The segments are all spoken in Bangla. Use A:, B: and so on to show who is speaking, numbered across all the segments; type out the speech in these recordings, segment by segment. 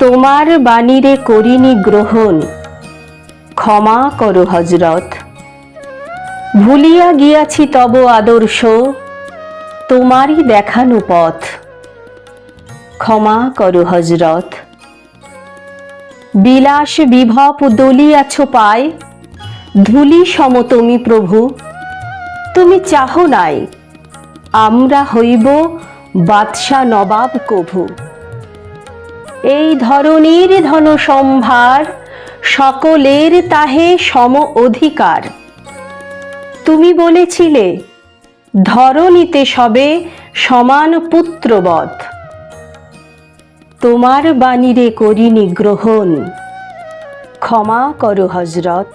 A: তোমার বাণীরে করিনি গ্রহণ। ক্ষমা করো হজরত। ভুলিয়া গিয়াছি তব আদর্শ, তোমারই দেখানো পথ। ক্ষমা করো হজরত। বিলাস বিভব দলিয়াছ পায়, ধুলি সম তুমি প্রভু। তুমি চাহ নাই, আমরা হইব বাদশা নবাব কভু। এই ধরনের ধন সম্ভার সকলের তাহে সম অধিকার। তুমি বলেছিলে, ধরণীতে সবে সমান পুত্রবধ তোমার বাণীরে করিনি গ্রহণ। ক্ষমা করো হজরত।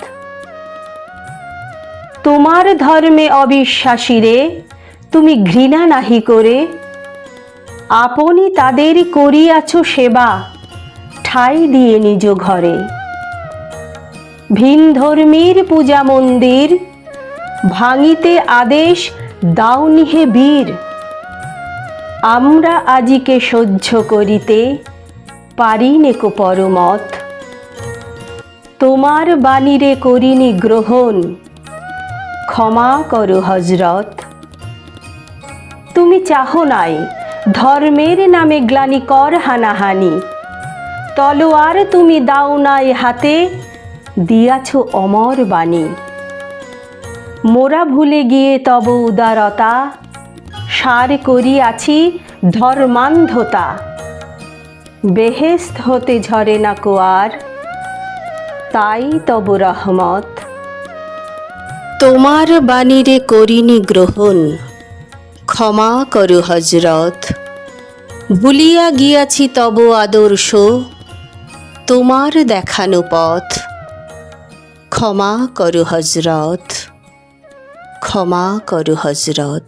A: তোমার ধর্মে অবিশ্বাসীরে তুমি ঘৃণা নাহি করে আপনি তাদের করিয়াছ সেবা। ঠাই দিয়ে নিজ ঘরে। ভিন ধর্মীর পূজা মন্দির, ভাঙিতে আদেশ দাওনিহে বীর। আমরা আজিকে সহ্য করিতে পারি নেকো পরমত তোমার বাণীরে করিনি গ্রহণ। ক্ষমা করো হজরত। তুমি চাহ নাই ধর্মের নামে গ্লানি কর হানাহানি। তলোয়ার তুমি দাও নাই হাতে, দিয়াছ অমর বাণী। মোরা ভুলে গিয়ে তব উদারতা, সার করিয়াছি ধর্মান্ধতা। বেহেস্ত হতে ঝরে না কোয়ার, তাই তব রহমত। তোমার বাণীরে করিনি গ্রহণ। ক্ষমা করু হজরত ভুলিয়া গিয়াছি তব আদর্শ, তোমার দেখানো পথ। ক্ষমা করু হজরত ক্ষমা করু হজরত